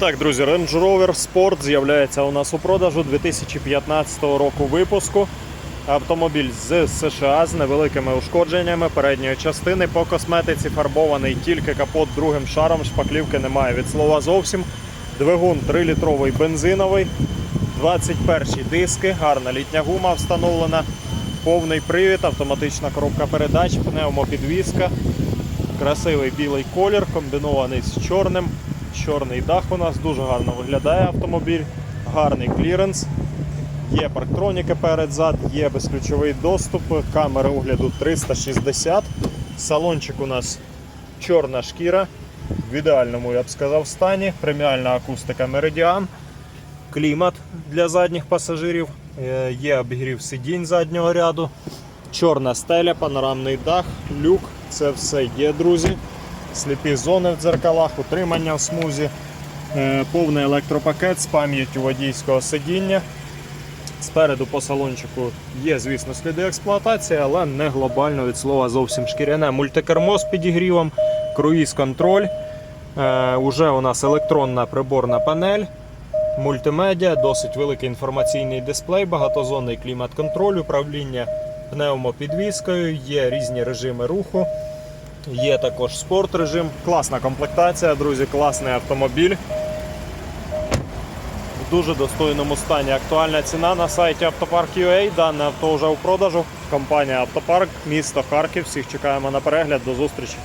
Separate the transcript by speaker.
Speaker 1: Так, друзі, Range Rover Sport з'являється у нас у продажу 2015 року випуску. Автомобіль з США з невеликими ушкодженнями передньої частини. По косметиці фарбований тільки капот другим шаром. Шпаклівки немає від слова зовсім. Двигун 3-літровий бензиновий. 21 диски, гарна літня гума встановлена. Повний привід, автоматична коробка передач, пневмопідвізка. Красивий білий колір, комбінований з чорним. Чорний дах у нас дуже гарно виглядає автомобіль, гарний кліренс. Є парктроніки перед зад, є безключовий доступ, камери огляду 360. Салончик у нас чорна шкіра. В ідеальному, я б сказав, стані. Преміальна акустика Meridian. Клімат для задніх пасажирів. Е, Є обігрів сидінь заднього ряду. Чорна стеля, панорамний дах, люк. Це все є, друзі. Сліпі зони в дзеркалах, утримання в смузі. Е, Повний електропакет з пам'яттю водійського сидіння. Спереду по салончику є, звісно, сліди експлуатації, але не глобально від слова зовсім шкіряне. Мультикермо з підігрівом, круїз-контроль. Е, уже у нас електронна приборна панель, мультимедіа, досить великий інформаційний дисплей, багатозонний клімат-контроль, управління пневмопідвіскою, є різні режими руху. Є також спорт режим. Класна комплектація, друзі, класний автомобіль. В дуже достойному стані. Актуальна ціна на сайті Автопарк.ua. Дане авто вже у продажу. Компанія Автопарк, місто Харків. Всіх чекаємо на перегляд. До зустрічі.